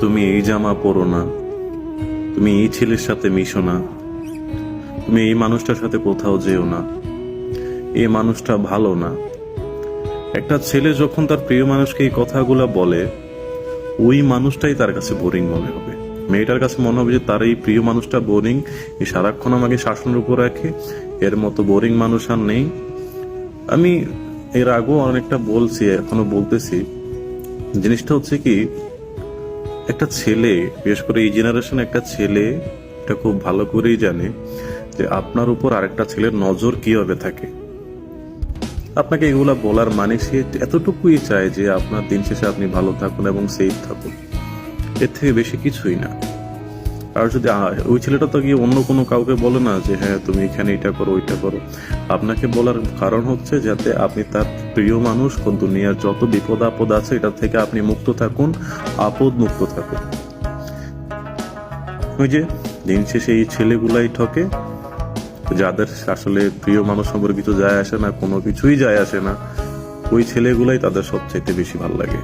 তুমি এই জামা পরো না। তুমি এই ছেলের সাথে মিশো না। তুমি এই মানুষটার সাথে কোথাও যেও না। এই মানুষটা ভালো না। একটা ছেলে যখন তার প্রিয় মানুষকে এই কথাগুলো বলে, ওই মানুষটাই তার কাছে বোরিং মনে হবে। মেয়েটার কাছে মনে হবে যে তার এই প্রিয় মানুষটা বোরিং এই সারাক্ষণ আমাকে শাসনের উপর রাখে, এর মতো বোরিং মানুষ আর নেই। আমি এর আগেও অনেকটা বলছি, এখনও বলতেছি। জিনিসটা হচ্ছে কি একটা ছেলে, বিশেষ করে এই জেনারেশন একটা ছেলে, এটা খুব ভালো করেই জানে যে আপনার উপর আরেকটা ছেলের নজর কীভাবে থাকে আপনাকে এগুলো বলার মানে সে এতটুকুই চায় যে আপনার দিন শেষে আপনি ভালো থাকুন এবং সেফ থাকুন। এর থেকে বেশি কিছুই না। আর যদি ওই ছেলেটা তো গিয়ে অন্য কোনো কাউকে বলে না যে হ্যাঁ তুমি এখানে এটা করো, ওইটা করো। আপনাকে বলার কারণ হচ্ছে যাতে আপনি তার প্রিয় মানুষ, কোন দুনিয়ার যত বিপদ আপদ আছে, এটা থেকে আপনি মুক্ত থাকুন, আপদ মুক্ত থাকুন। ওই যে, দিন শেষে এই ছেলেগুলাই ঠকে, যাদের আসলে প্রিয় মানুষ সম্পর্কে কিছু যায় আসে না, কোনো কিছুই যায় আসে না, ওই ছেলেগুলাই তাদের সবচাইতে বেশি ভালো লাগে।